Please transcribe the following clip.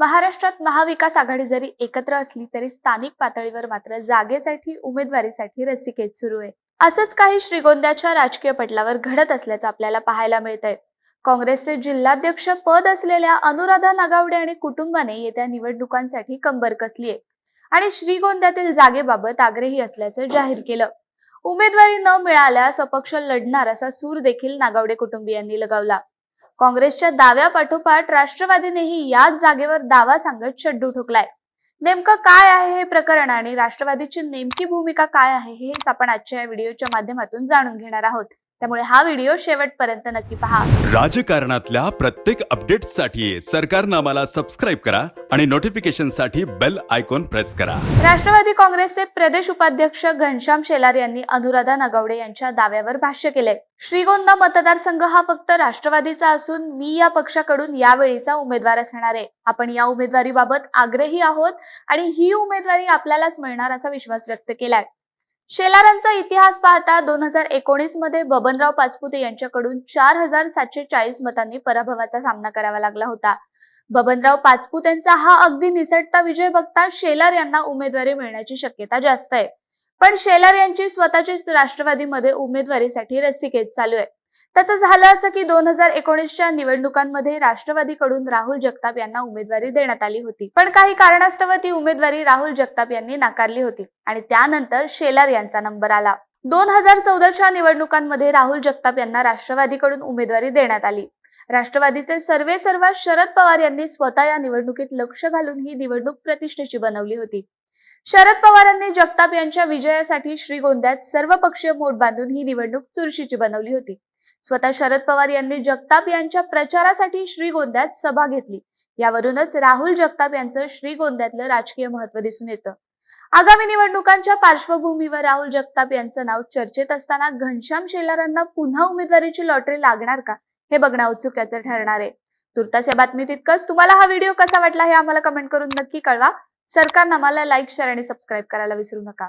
महाराष्ट्रात महाविकास आघाडी जरी एकत्र असली तरी स्थानिक पातळीवर मात्र जागेसाठी उमेदवारीसाठी रसिकेत सुरू आहे. असंच काही श्रीगोंद्याच्या राजकीय पटलावर घडत असल्याचं आपल्याला पाहायला मिळतंय. काँग्रेसचे जिल्हाध्यक्ष पद असलेल्या अनुराधा नागावडे आणि कुटुंबाने येत्या निवडणुकांसाठी कंबर कसली आहे? आणि श्रीगोंद्यातील जागेबाबत आग्रही असल्याचं जाहीर केलं. उमेदवारी न मिळाल्यास अपक्ष लढणार असा सूर देखील नागावडे कुटुंबियांनी लगावला. काँग्रेसच्या दाव्या पाठोपाठ राष्ट्रवादीनेही याच जागेवर दावा सांगत शड्डू ठोकलाय. नेमकं काय आहे हे प्रकरण आणि राष्ट्रवादीची नेमकी भूमिका काय आहे हेच आपण आजच्या या व्हिडिओच्या माध्यमातून जाणून घेणार आहोत. त्यामुळे हा व्हिडिओ शेवटपर्यंत नक्की पहा. राजकारणातल्या प्रत्येक अपडेट्ससाठी सरकारनामाला सबस्क्राईब करा आणि नोटिफिकेशनसाठी बेल आयकॉन प्रेस करा. राष्ट्रवादी काँग्रेसचे प्रदेश उपाध्यक्ष घनश्याम शेलार यांनी अनुराधा नगावडे यांच्या दाव्यावर भाष्य केलंय श्रीगोंदा मतदारसंघ हा फक्त राष्ट्रवादीचा असून मी या पक्षाकडून यावेळीचा उमेदवार असणार आहे. आपण या उमेदवारीबाबत आग्रही आहोत आणि ही उमेदवारी आपल्यालाच मिळणार असा विश्वास व्यक्त केलाय. शेलारांचा इतिहास पाहता दोन हजार एकोणीसमध्ये बबनराव पाचपुते यांच्याकडून चार हजार सातशे चाळीस मतांनी पराभवाचा सामना करावा लागला होता. बबनराव पाचपुतेंचा हा अगदी निसटता विजय बघता शेलार यांना उमेदवारी मिळण्याची शक्यता जास्त आहे. पण शेलार यांची स्वतःचीच राष्ट्रवादीमध्ये उमेदवारीसाठी रस्सीखेच चालू आहे. त्याचं झालं असं की दोन हजार एकोणीसच्या निवडणुकांमध्ये राष्ट्रवादीकडून राहुल जगताप यांना उमेदवारी देण्यात आली होती. पण काही कारणास्तव ती उमेदवारी राहुल जगताप यांनी नाकारली होती आणि त्यानंतर शेलार यांचा नंबर आला. दोन हजार चौदाच्या निवडणुकांमध्ये राहुल जगताप यांना राष्ट्रवादीकडून उमेदवारी देण्यात आली. राष्ट्रवादीचे सर्वे सर्वा शरद पवार यांनी स्वतः या निवडणुकीत लक्ष घालून ही निवडणूक प्रतिष्ठेची बनवली होती. शरद पवारांनी जगताप यांच्या विजयासाठी श्रीगोंद्यात सर्व पक्षीय मोठ बांधून ही निवडणूक चुरशीची बनवली होती. स्वतः शरद पवार यांनी जगताप यांच्या प्रचारासाठी श्रीगोंद्यात सभा घेतली. यावरूनच राहुल जगताप यांचं श्रीगोंद्यातलं राजकीय महत्त्व दिसून येतं. आगामी निवडणुकांच्या पार्श्वभूमीवर राहुल जगताप यांचं नाव चर्चेत असताना घनश्याम शेलारांना पुन्हा उमेदवारीची लॉटरी लागणार का? हे बघणं औत्सुक्याचं ठरणार आहे. तुर्तास या बातमीत इतकंच तुम्हाला हा व्हिडिओ कसा वाटला हे आम्हाला कमेंट करून नक्की कळवा. सरकारनं आम्हाला लाईक शेअर आणि सबस्क्राईब करायला विसरू नका.